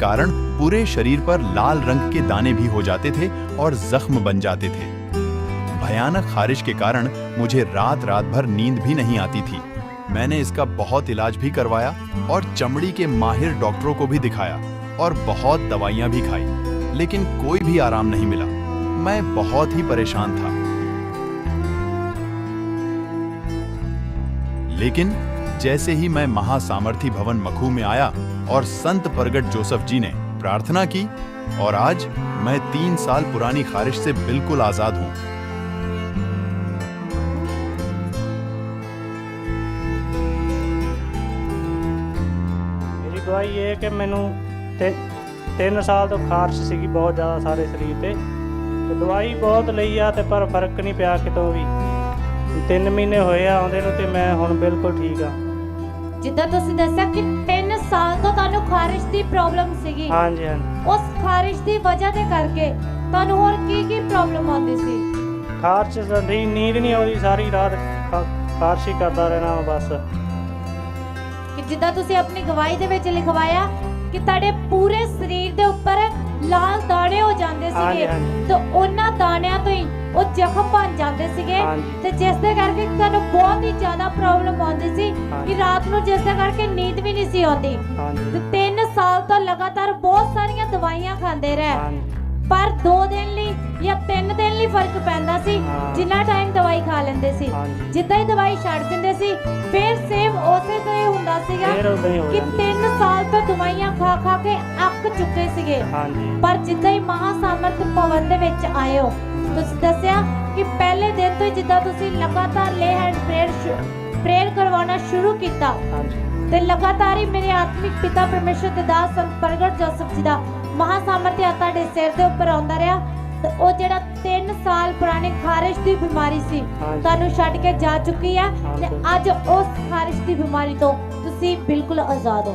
कारण पूरे शरीर पर लाल रंग के दाने भी हो जाते थे और जख्म बन जाते थे। भयानक खारिश के कारण मुझे रात रात भर नींद भी नहीं आती थी। मैंने इसका बहुत इलाज भी करवाया और चमड़ी के माहिर डॉक्टरों को भी दिखाया और बहुत दवाइयाँ भी खाई, लेकिन कोई भी आराम नहीं मिला। मैं बहुत ही परेशान था। लेकिन जैसे ही मैं महासामर्थी भवन मखू में आया और संत प्रगट जोसेफ जी ने प्रार्थना की और आज मैं तीन साल पुरानी खारिश से बिल्कुल आजाद हूं ਮੇਰੀ ਦਵਾਈ ਇਹ ਹੈ ਕਿ ਮੈਨੂੰ ਤੇ 3 ਸਾਲ ਤੋਂ ਖਾਰਸ਼ ਸੀਗੀ ਬਹੁਤ ਜ਼ਿਆਦਾ ਸਾਰੇ ਸਰੀਰ ਤੇ ਤੇ ਦਵਾਈ ਬਹੁਤ ਲਈ ਆ ਤੇ ਪਰ ਫਰਕ ਨਹੀਂ ਪਿਆ ਕਿਤੋਂ ਵੀ 3 ਮਹੀਨੇ ਹੋਏ ਆ ਆਉਂਦੇ ਨੂੰ ਤੇ ਮੈਂ ਹੁਣ ਬਿਲਕੁਲ ਠੀਕ ਆ। ਜਿੱਦਾਂ ਤੁਸੀਂ ਦੱਸਿਆ ਕਿ 3 ਸਾਲ ਤੋਂ ਤੁਹਾਨੂੰ ਖਾਰਿਸ਼ ਦੀ ਪ੍ਰੋਬਲਮ ਸੀਗੀ। ਹਾਂਜੀ ਹਾਂਜੀ। ਉਸ ਖਾਰਿਸ਼ ਦੀ ਵਜ੍ਹਾ ਦੇ ਕਰਕੇ ਤੁਹਾਨੂੰ ਹੋਰ ਕੀ ਕੀ ਪ੍ਰੋਬਲਮ ਆਉਂਦੀ ਸੀ? ਖਾਰਸ਼ ਸੰਦੀ ਨੀਂਦ ਨਹੀਂ ਆਉਂਦੀ ਸਾਰੀ ਰਾਤ ਖਾ- ਖਾਰਸ਼ ਹੀ ਕਰਦਾ ਰਹਿਣਾ ਵਾ ਬਸ। ਕਿ ਜਿੱਦਾਂ ਤੁਸੀਂ ਆਪਣੀ ਗਵਾਹੀ ਦੇ ਵਿੱਚ ਲਿਖਵਾਇਆ ਕਿ ਤੁਹਾਡੇ ਪੂਰੇ ਸਰੀਰ ਦੇ ਉੱਪਰ ਲਾਲ ਦਾਣੇ ਹੋ ਜਾਂਦੇ ਹਾਂਜੀ, ਸੀਗੇ ਹਾਂਜੀ। ਤੇ ਉਹਨਾਂ ਉਹ ਜ਼ਖਮ ਬਣ ਜਾਂਦੇ ਸੀਗੇ ਹਾਂਜੀ। ਤੇ ਜਿਸ ਦੇ ਕਰਕੇ ਤੁਹਾਨੂੰ ਬਹੁਤ ਹੀ ਜ਼ਿਆਦਾ ਪ੍ਰੋਬਲਮ ਆਉਂਦੀ ਸੀ ਹਾਂਜੀ। ਕਿ ਰਾਤ ਨੂੰ ਜਿਸ ਦੇ ਕਰਕੇ ਨੀਂਦ ਵੀ ਨਹੀਂ ਸੀ ਆਉਂਦੀ ਹਾਂਜੀ ਤੇ 3 ਸਾਲ ਤੋਂ ਲਗਾਤਾਰ ਬਹੁਤ ਸਾਰੀਆਂ ਦਵਾਈਆਂ ਖਾਂਦੇ ਰਹੇ ਹਾਂਜੀ ਪਰ 2 ਦਿਨ ਲਈ ਜਾਂ 3 ਦਿਨ ਲਈ ਫ਼ਰਕ ਪੈਂਦਾ ਸੀ ਹਾਂ। ਜਿੰਨਾ ਟਾਈਮ ਦਵਾਈ ਖਾ ਲੈਂਦੇ ਸੀ ਹਾਂਜੀ। ਜਿੱਦਾਂ ਹੀ ਦਵਾਈ ਛੱਡ ਦਿੰਦੇ ਸੀ ਫਿਰ ਸੇਮ ਉਸੇ ਤਰ੍ਹਾਂ ਹੀ ਹੁੰਦਾ ਸੀਗਾ ਫੇਰ ਉਦਾਂ ਹੀ ਹੋ ਕਿ ਜਾਂਦਾ 3 ਸਾਲ ਤੋਂ ਚੁੱਕੇ ਸੀਗੇ। ਹਾਂਜੀ। ਪਰ ਜਿੱਦਾਂ ਹੀ ਮਹਾਸਾਮਰਥ ਭਵਨ ਦੇ ਵਿੱਚ ਆਏ ਹੋ ਤੁਸੀਂ ਦੱਸਿਆ ਕਿ ਪਹਿਲੇ ਦਿਨ ਤੋਂ ਹੀ ਜਿੱਦਾਂ ਤੁਸੀਂ ਲਗਾਤਾਰ ਲੇ ਹੈਂਡ ਪ੍ਰੇਅਰ ਪ੍ਰੇਅਰ ਕਰਵਾਉਣਾ ਸ਼ੁਰੂ ਕੀਤਾ। ਹਾਂਜੀ। ਤੇ ਲਗਾਤਾਰ ਹੀ ਮੇਰੇ ਆਤਮਿਕ ਪਿਤਾ ਪਰਮੇਸ਼ਰ ਦੇ ਦਾਸ ਸੰਤ ਪ੍ਰਗਟ ਜੋਸਫ ਜੀ ਦਾ ਮਹਾਸਾਮਰਥਿਆ ਤੁਹਾਡੇ ਸਿਰ ਦੇ ਉੱਪਰ ਆਉਂਦਾ ਰਿਹਾ। ਤੇ ਉਹ ਜਿਹੜਾ 3 ਸਾਲ ਪੁਰਾਣੀ ਖਾਰਿਸ਼ ਦੀ ਬਿਮਾਰੀ ਸੀ। ਤੁਹਾਨੂੰ ਛੱਡ ਕੇ ਜਾ ਚੁੱਕੀ ਆ ਤੇ। ਅੱਜ ਉਸ ਖਾਰਿਸ਼ ਦੀ ਬਿਮਾਰੀ ਤੋਂ ਤੁਸੀਂ ਬਿਲਕੁਲ ਆਜ਼ਾਦ ਹੋ।